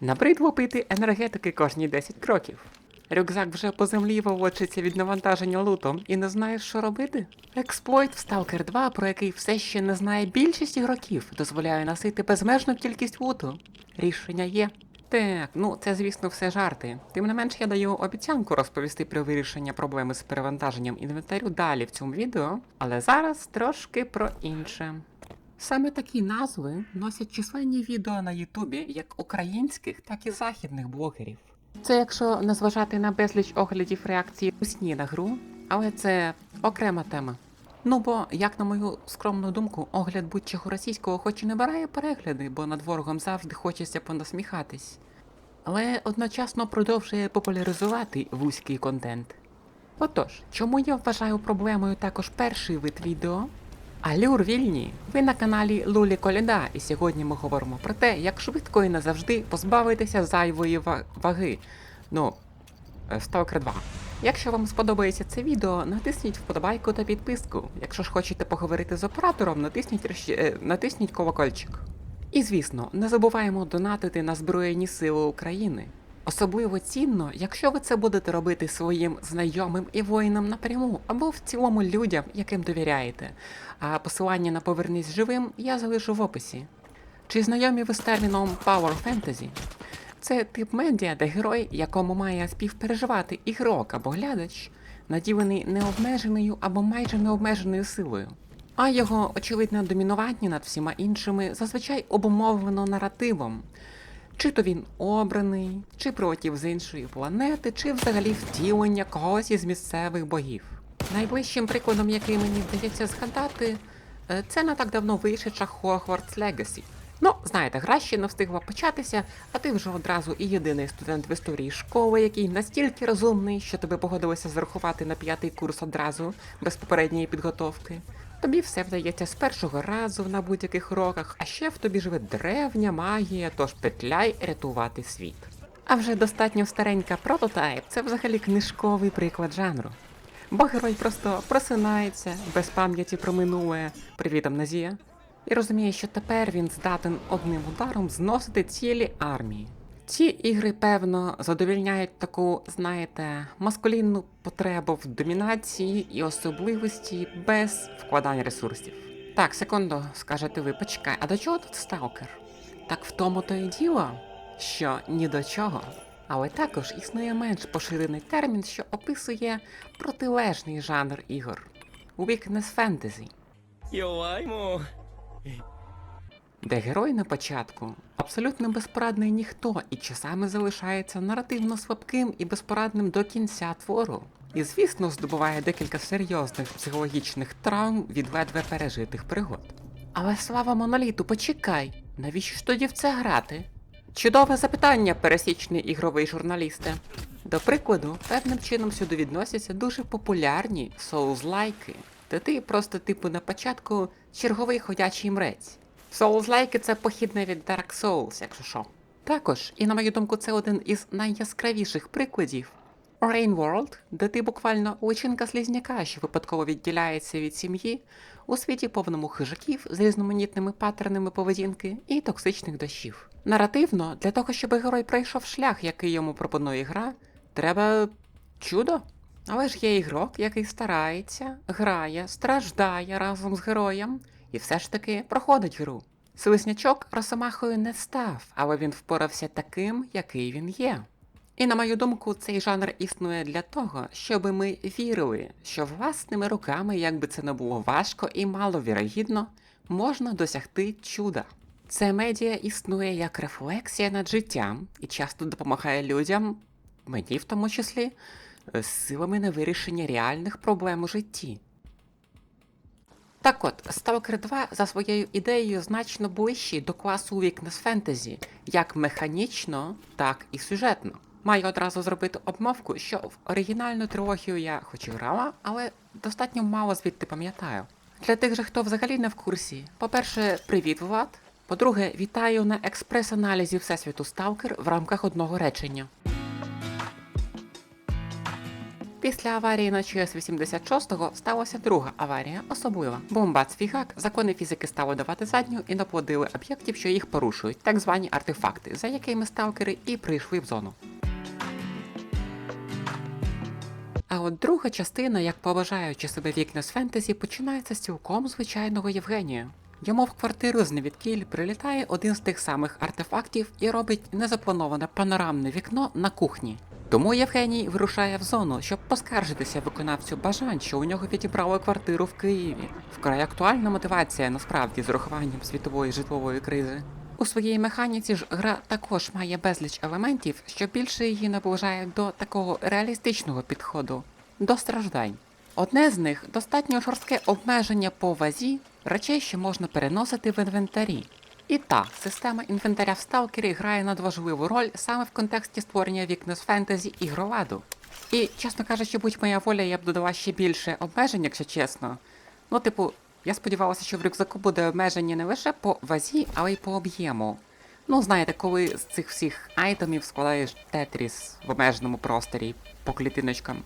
Набридло пити енергетики кожні 10 кроків. Рюкзак вже по землі волочиться від навантаження лутом і не знаєш, що робити? Експлойт в Stalker 2, про який все ще не знає більшість ігроків, дозволяє носити безмежну кількість луту. Рішення є. Так, ну це звісно все жарти. Тим не менш, я даю обіцянку розповісти про вирішення проблеми з перевантаженням інвентарю далі в цьому відео, але зараз трошки про інше. Саме такі назви носять численні відео на Ютубі як українських, так і західних блогерів. Це якщо не зважати на безліч оглядів реакції усні на гру, але це окрема тема. Ну бо, як на мою скромну думку, огляд будь-чого російського хоч і не бирає перегляди, бо над ворогом завжди хочеться понасміхатись, але одночасно продовжує популяризувати вузький контент. Отож, чому я вважаю проблемою також перший вид відео? Алюр вільні! Ви на каналі Лулі Коляда, і сьогодні ми говоримо про те, як швидко і назавжди позбавитися зайвої ваги. Ну, е, Stalker 2. Якщо вам сподобається це відео, натисніть вподобайку та підписку. Якщо ж хочете поговорити з оператором, натисніть, е, натисніть колокольчик. І звісно, не забуваємо донатити на Збройні Сили України. Особливо цінно, якщо ви це будете робити своїм знайомим і воїнам напряму, або в цілому людям, яким довіряєте. А посилання на повернись живим я залишу в описі. Чи знайомі ви з терміном Power Fantasy? Це тип медіа, де герой, якому має співпереживати ігрок або глядач, наділений необмеженою або майже необмеженою силою. А його очевидне домінування над всіма іншими зазвичай обумовлено наративом. Чи то він обраний, чи протів з іншої планети, чи взагалі втілення когось із місцевих богів. Найближчим прикладом, який мені вдається згадати, е, це не так давно вийшедша Hogwarts Legacy. Ну, знаєте, гра ще не встигла початися, а ти вже одразу і єдиний студент в історії школи, який настільки розумний, що тебе погодилося зарахувати на п'ятий курс одразу, без попередньої підготовки. Тобі все вдається з першого разу на будь-яких уроках, а ще в тобі живе древня магія, тож петляй рятувати світ. А вже достатньо старенька прототайп це взагалі книжковий приклад жанру. Бо герой просто просинається без пам'яті про минуле, привіт амнезія, і розуміє, що тепер він здатен одним ударом зносити цілі армії. Ці ігри, певно, задовільняють таку, знаєте, маскулінну потребу в домінації і особливості без вкладання ресурсів. Так, секунду, скажете ви, почекай, а до чого тут сталкер? Так в тому то і діло, що ні до чого. Але також існує менш поширений термін, що описує протилежний жанр ігор. Weakness Fantasy. Йолаймо де герой на початку абсолютно безпорадний ніхто і часами залишається наративно слабким і безпорадним до кінця твору. І звісно здобуває декілька серйозних психологічних травм від ледве пережитих пригод. Але слава моноліту, почекай, навіщо ж тоді в це грати? Чудове запитання, пересічний ігровий журналісте. До прикладу, певним чином сюди відносяться дуже популярні соузлайки, де ти просто типу на початку черговий ходячий мрець. Соузлайки це похідне від Dark Souls, якщо що. Також, і на мою думку, це один із найяскравіших прикладів. Rain World, де ти буквально личинка слізняка, що випадково відділяється від сім'ї, у світі повному хижаків з різноманітними паттернами поведінки і токсичних дощів. Наративно, для того, щоб герой пройшов шлях, який йому пропонує гра, треба чудо. Але ж є ігрок, який старається, грає, страждає разом з героєм, і все ж таки проходить гру. Слизнячок росомахою не став, але він впорався таким, який він є. І на мою думку, цей жанр існує для того, щоб ми вірили, що власними руками, як би це не було важко і маловірогідно, можна досягти чуда. Це медіа існує як рефлексія над життям і часто допомагає людям, мені в тому числі, з силами на вирішення реальних проблем у житті. Так от, Stalker 2 за своєю ідеєю значно ближчий до класу Weakness Fantasy, як механічно, так і сюжетно. Маю одразу зробити обмовку, що в оригінальну трилогію я хоч і грала, але достатньо мало звідти пам'ятаю. Для тих же, хто взагалі не в курсі, по-перше, привіт, Влад. По-друге, вітаю на експрес-аналізі Всесвіту Сталкер в рамках одного речення. Після аварії на ЧС 86-го сталася друга аварія, особлива. Бомбац фігак, закони фізики стали давати задню і наплодили об'єктів, що їх порушують, так звані артефакти, за якими сталкери і прийшли в зону. А от друга частина, як побажаючи себе вікна з фентезі, починається з цілком звичайного Євгенія. Йому в квартиру з невідкіль прилітає один з тих самих артефактів і робить незаплановане панорамне вікно на кухні. Тому Євгеній вирушає в зону, щоб поскаржитися виконавцю бажань, що у нього відібрали квартиру в Києві. Вкрай актуальна мотивація насправді з урахуванням світової житлової кризи. У своїй механіці ж гра також має безліч елементів, що більше її наближає до такого реалістичного підходу до страждань. Одне з них достатньо жорстке обмеження по вазі речей, що можна переносити в інвентарі. І та система інвентаря в сталкері грає надважливу роль саме в контексті створення вікна з фентезі і гроладу. І, чесно кажучи, будь моя воля, я б додала ще більше обмежень, якщо чесно. Ну, типу, я сподівалася, що в рюкзаку буде обмеження не лише по вазі, але й по об'єму. Ну, знаєте, коли з цих всіх айтемів складаєш тетріс в обмеженому просторі по клітиночкам.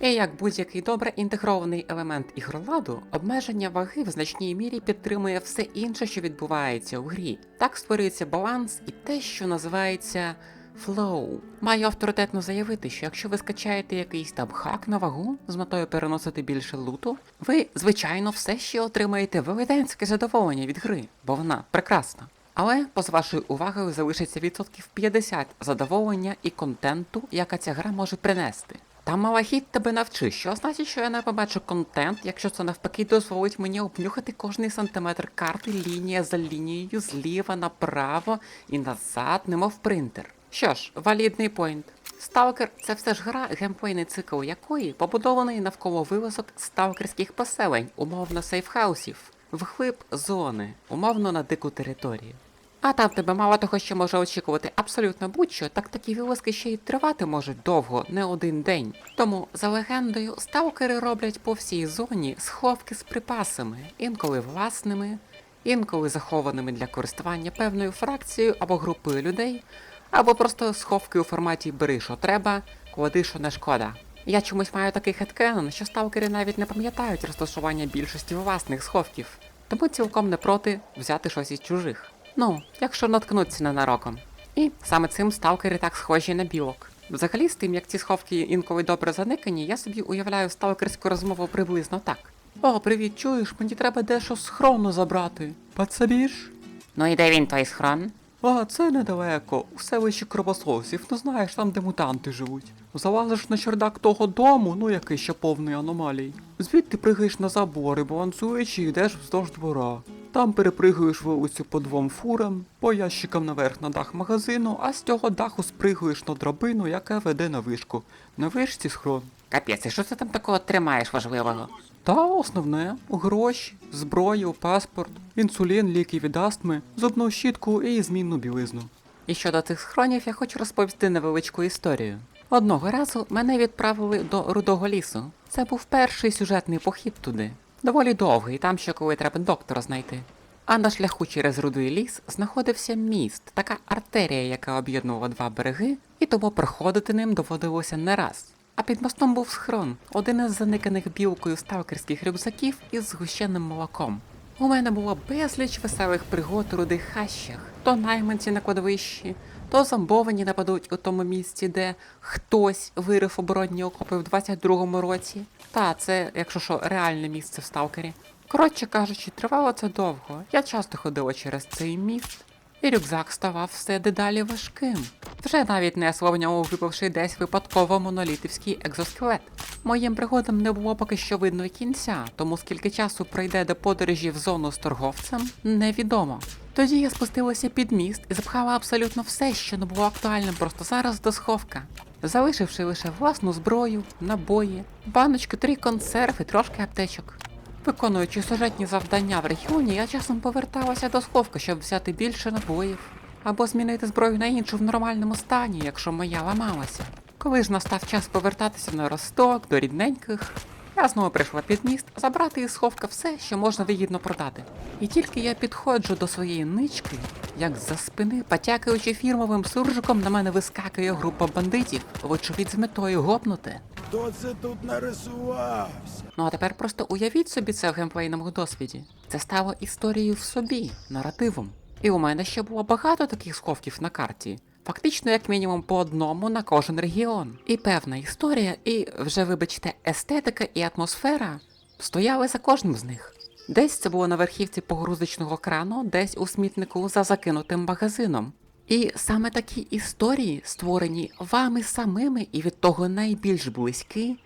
І як будь-який добре інтегрований елемент ігроладу, обмеження ваги в значній мірі підтримує все інше, що відбувається у грі. Так створюється баланс і те, що називається флоу. Маю авторитетно заявити, що якщо ви скачаєте якийсь там хак на вагу з метою переносити більше луту, ви, звичайно, все ще отримаєте велетенське задоволення від гри, бо вона прекрасна. Але поза вашою увагою залишиться відсотків 50 задоволення і контенту, яка ця гра може принести. Та малахіт тебе навчи, що значить, що я не побачу контент, якщо це навпаки дозволить мені обнюхати кожний сантиметр карти лінія за лінією, зліва направо і назад, немов принтер. Що ж, валідний поінт. Сталкер це все ж гра, геймплейний цикл якої побудований навколо вилазок сталкерських поселень, умовно сейфхаусів, вглиб зони, умовно на дику територію. А там тебе мало того, що може очікувати абсолютно будь-що, так такі вилазки ще й тривати можуть довго, не один день. Тому, за легендою, сталкери роблять по всій зоні сховки з припасами, інколи власними, інколи захованими для користування певною фракцією або групою людей, або просто сховки у форматі бери, що треба, клади, що не шкода. Я чомусь маю такий хеткенон, що сталкери навіть не пам'ятають розташування більшості власних сховків, тому цілком не проти взяти щось із чужих. Ну, якщо наткнуться ненароком. І саме цим сталкери так схожі на білок. Взагалі, з тим, як ці сховки інколи добре заникані, я собі уявляю сталкерську розмову приблизно так. О, привіт, чуєш, мені треба дещо з хрону забрати. Подсобіш? Ну і де він той схрон? А, це недалеко, у селищі Кровососів, ну знаєш, там, де мутанти живуть. Залазиш на чердак того дому, ну який ще повний аномалій. Звідти пригаєш на забори, балансуючи, йдеш вздовж двора. Там перепригуєш вулицю по двом фурам, по ящикам наверх на дах магазину, а з цього даху спригуєш на драбину, яка веде на вишку. На вишці схрон. Капець, і що ти там такого тримаєш важливого? Та основне гроші, зброю, паспорт, інсулін, ліки від астми, зубну щітку і змінну білизну. І щодо цих схронів я хочу розповісти невеличку історію. Одного разу мене відправили до Рудого лісу. Це був перший сюжетний похід туди. Доволі довгий, там ще коли треба доктора знайти. А на шляху через рудий ліс знаходився міст, така артерія, яка об'єднувала два береги, і тому проходити ним доводилося не раз. А під мостом був схрон, один із заниканих білкою сталкерських рюкзаків із згущеним молоком. У мене було безліч веселих пригод у рудих хащах, то найманці на кладовищі, то зомбовані нападуть у тому місці, де хтось вирив оборонні окопи в 22-му році. Та це, якщо що, реальне місце в сталкері. Коротше кажучи, тривало це довго. Я часто ходила через цей міст, і рюкзак ставав все дедалі важким. Вже навіть несло в ньому випавши десь випадково монолітівський екзоскелет. Моїм пригодам не було поки що видно кінця, тому скільки часу пройде до подорожі в зону з торговцем, невідомо. Тоді я спустилася під міст і запхала абсолютно все, що не було актуальним просто зараз до сховка, залишивши лише власну зброю, набої, баночки, три консерви, трошки аптечок. Виконуючи сюжетні завдання в регіоні, я часом поверталася до сховка, щоб взяти більше набоїв, або змінити зброю на іншу в нормальному стані, якщо моя ламалася. Коли ж настав час повертатися на росток до рідненьких, Я знову прийшла під міст забрати із сховка все, що можна вигідно продати. І тільки я підходжу до своєї нички, як за спини, потякаючи фірмовим суржиком, на мене вискакує група бандитів, вочевидь з метою гопнути. Хто це тут нарисувався? Ну а тепер просто уявіть собі це в геймплейному досвіді. Це стало історією в собі, наративом. І у мене ще було багато таких сховків на карті. Фактично, як мінімум, по одному на кожен регіон. І певна історія, і вже вибачте, естетика і атмосфера стояли за кожним з них. Десь це було на верхівці погрузочного крану, десь у смітнику за закинутим магазином. І саме такі історії, створені вами самими і від того найбільш близькі,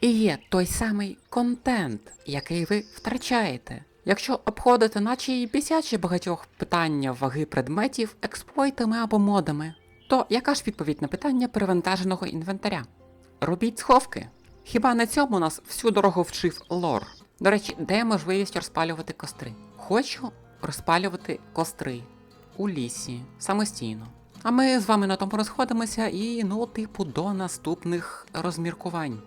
і є той самий контент, який ви втрачаєте. Якщо обходити наче і бісячі багатьох питання ваги предметів експлойтами або модами, то яка ж відповідь на питання перевантаженого інвентаря? Робіть сховки. Хіба на цьому нас всю дорогу вчив лор? До речі, де можливість розпалювати костри? Хочу розпалювати костри у лісі самостійно. А ми з вами на тому розходимося і, ну, типу, до наступних розміркувань.